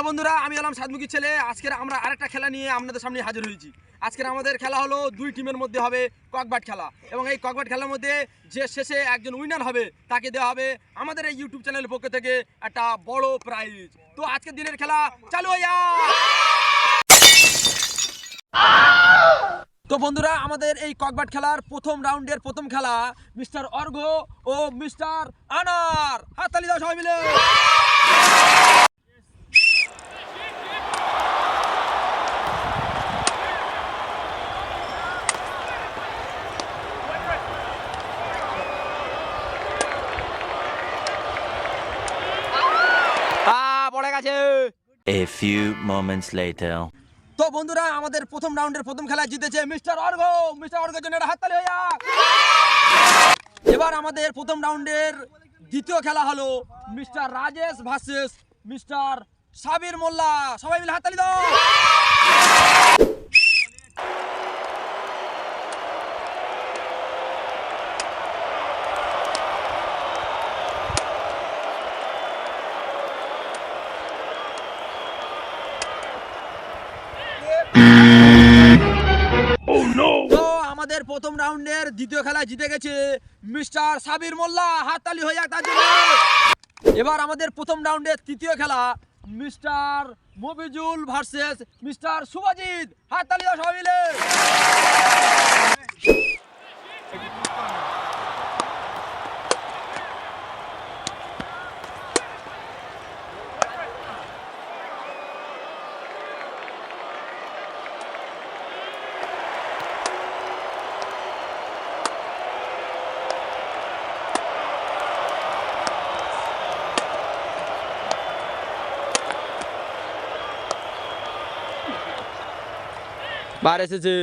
Hello বন্ধুরা, আমি হলাম সাতমুখীর ছেলে। আজকের আমরা আরেকটা খেলা নিয়ে আপনাদের সামনে হাজির হয়েছি। আজকের আমাদের খেলা হলো দুই টিমের মধ্যে হবে ককবাট খেলা। এবং এই ককবাট খেলার মধ্যে যে শেষে একজন উইনার হবে, তাকে দেওয়া হবে আমাদের এই ইউটিউব চ্যানেলের পক্ষ থেকে একটা বড় প্রাইজ তো আজকের দিনের খেলা চালু হইয়া। তো বন্ধুরা, আমাদের এই ককবাট খেলার প্রথম রাউন্ডের প্রথম খেলা মিস্টার অর্ঘ ও মিস্টার আনার। হাততালি দাও সবাই মিলে। A few moments later. তো বন্ধুরা, আমাদের প্রথম রাউন্ডের প্রথম খেলা জিতেছে মিস্টার অর্ঘ। মিস্টার অর্ঘের জন্য একটা হাততালি হইয়া এবার আমাদের প্রথম রাউন্ডের দ্বিতীয় খেলা হলো mister Rajesh versus mister Sabir Molla. সবাই মিলে হাততালি দাও। আমাদের প্রথম রাউন্ডের দ্বিতীয় খেলায় জিতে গেছে মিস্টার সাবির মোল্লা, হাততালি হয়ে যাক তার জন্য। এবার আমাদের প্রথম রাউন্ডের তৃতীয় খেলা, mister Mofijul versus mister Subhajit হাততালি দাও সবাই মিলে বার এসেছে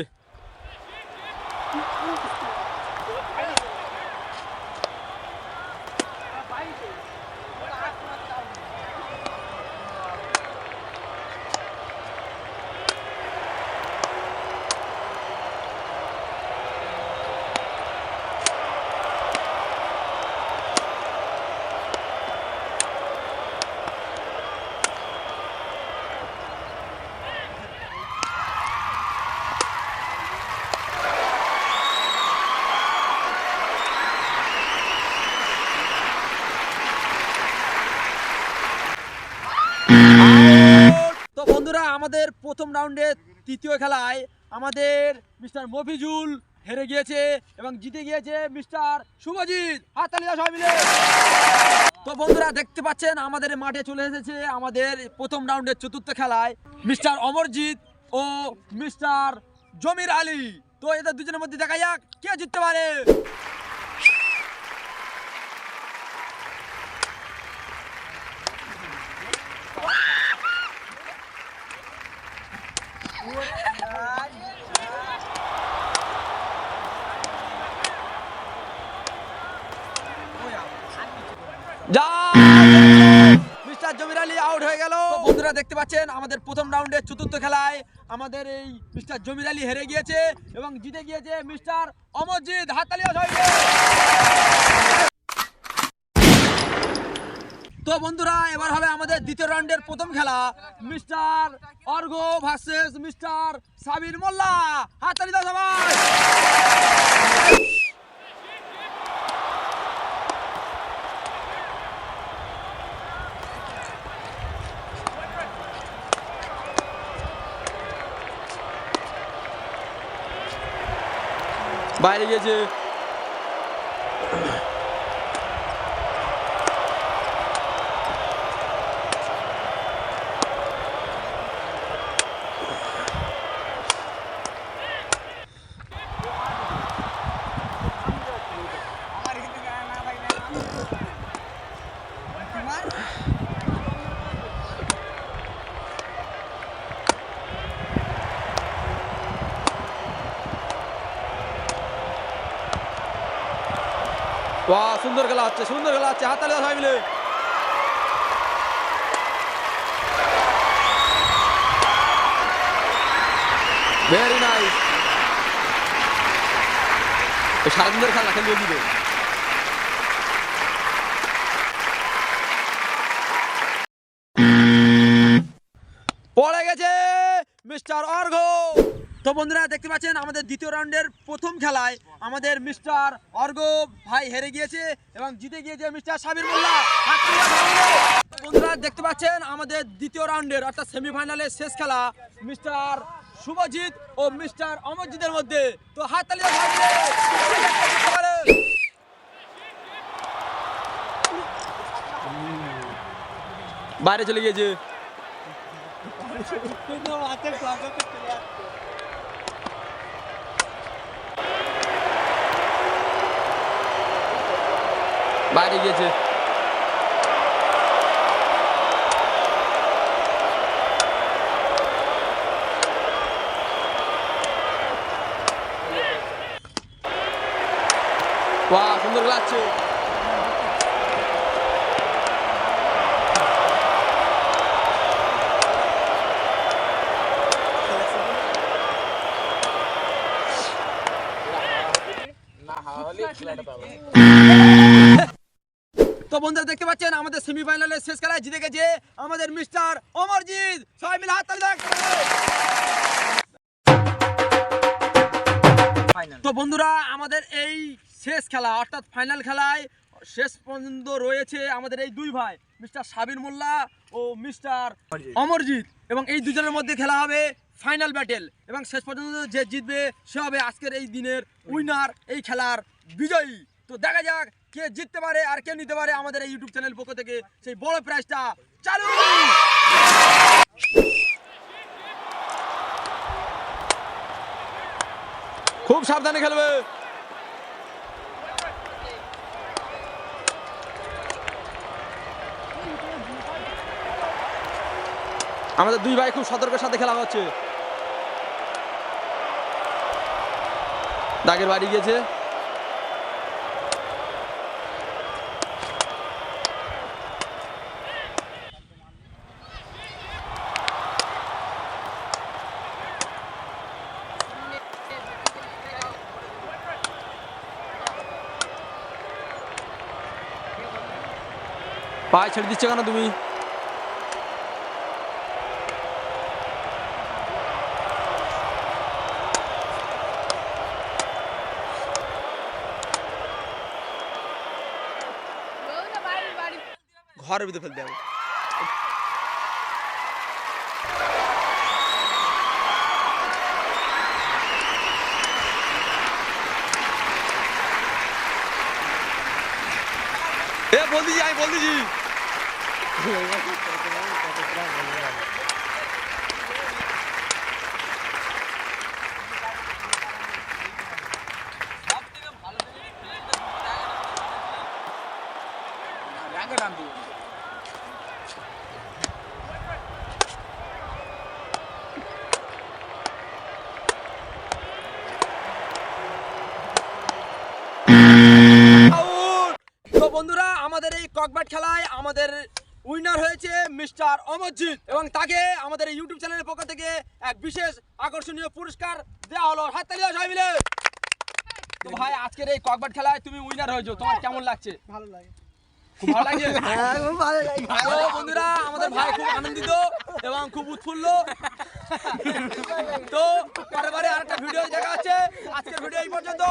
তো বন্ধুরা আমাদের প্রথম রাউন্ডে তৃতীয় খেলায় আমাদের মিস্টার মফিজুল হেরে গিয়েছে এবং জিতে গিয়েছে মিস্টার শুভজিৎ। হাততালি সবাই মিলে। তো বন্ধুরা, দেখতে পাচ্ছেন, আমাদের মাঠে চলে এসেছে আমাদের প্রথম রাউন্ডের চতুর্থ খেলায় মিস্টার অমরজিৎ ও মিস্টার জমির আলী। তো এদের দুজনের মধ্যে দেখা যাক কে জিততে পারে। যা মিস্টার জমির আলী আউট হয়ে গেল বন্ধুরা দেখতে পাচ্ছেন আমাদের প্রথম রাউন্ডের চতুর্থ খেলায় আমাদের এই মিস্টার জমির আলী হেরে গিয়েছে এবং জিতে গিয়েছে মিস্টার অমরজিৎ মিলে। তো বন্ধুরা, এবার হবে আমাদের দ্বিতীয় রাউন্ডের প্রথম খেলা। Mister Argha versus mister Sabir Molla. হাততালি দাও সবাই। বাইরে গিয়েছে বাহ সুন্দর খেলা হচ্ছে, সুন্দর খেলা হচ্ছে হাতালে সবাই মিলে। ভেরি নাইস সারাদিন ধরে খেলা, খেলবে দিবে পড়ে গেছে মিস্টার অর্ঘ তো বন্ধুরা দেখতে পাচ্ছেন আমাদের দ্বিতীয় রাউন্ডের প্রথম খেলায় আমাদের মিস্টার অর্গ ভাই হেরে গিয়েছে এবং জিতে গিয়েছে মিস্টার সাবির মোল্লা। বন্ধুরা দেখতে পাচ্ছেন আমাদের দ্বিতীয় রাউন্ডের অর্থাৎ সেমিফাইনালের শেষ খেলা মিস্টার শুভজিৎ ও মিস্টার অমরজিতের মধ্যে। তো হাততালি। বাইরে চলে গিয়েছে। বাইরে গিয়েছে বাহ সুন্দর লাগছে তো বন্ধুরা দেখতে পাচ্ছেন আমাদের সেমিফাইনালের শেষ খেলায় জিতে গেছে আমাদের মিস্টার অমরজিৎ। সবাই মিলে একসাথে। তো বন্ধুরা আমাদের এই শেষ খেলা অর্থাৎ ফাইনাল খেলায় শেষ পর্যন্ত রয়েছে আমাদের এই দুই ভাই মিস্টার সাবির মোল্লা ও মিস্টার অমরজিৎ। এবং এই দুজনের মধ্যে খেলা হবে ফাইনাল ব্যাটেল এবং শেষ পর্যন্ত যে জিতবে সে হবে আজকের এই দিনের উইনার এই খেলার বিজয়ী। তো দেখা যাক কে জিততে পারে আর কে নিতে পারে আমাদের এই ইউটিউব চ্যানেল পক্ষ থেকে সেই বড় প্রাইজটা চালু! খুব সাবধানে খেলবে। আমাদের দুই ভাই খুব সতর্কের সাথে খেলা হচ্ছে। দাগের বাড়ি গিয়েছে। পায়ে ছেড়ে দিচ্ছ কেন তুমি ঘরের ভিতরে ফেলতে হবে এ বল দিছি আমি বল দিছি আউট! তো বন্ধুরা আমাদের এই ককব্যাট খেলায় আমাদের উইনার হয়েছে মিস্টার অমরজিৎ। এবং তাকে আমাদের এই ইউটিউব চ্যানেলের পক্ষ থেকে এক বিশেষ আকর্ষণীয় পুরস্কার দেওয়া হলো। হাততালি দাও সবাই মিলে। তো ভাই আজকের এই ককব্যাট খেলায় তুমি উইনার হয়েছো। তোমার কেমন লাগছে? ভালো লাগে। খুব ভালো লাগছে? হ্যাঁ বন্ধুরা আমাদের ভাই খুব আনন্দিত এবং খুব উৎফুল্ল। তো পরে পরে আরেকটা ভিডিও দেখা আছে আজকের ভিডিও এই পর্যন্ত।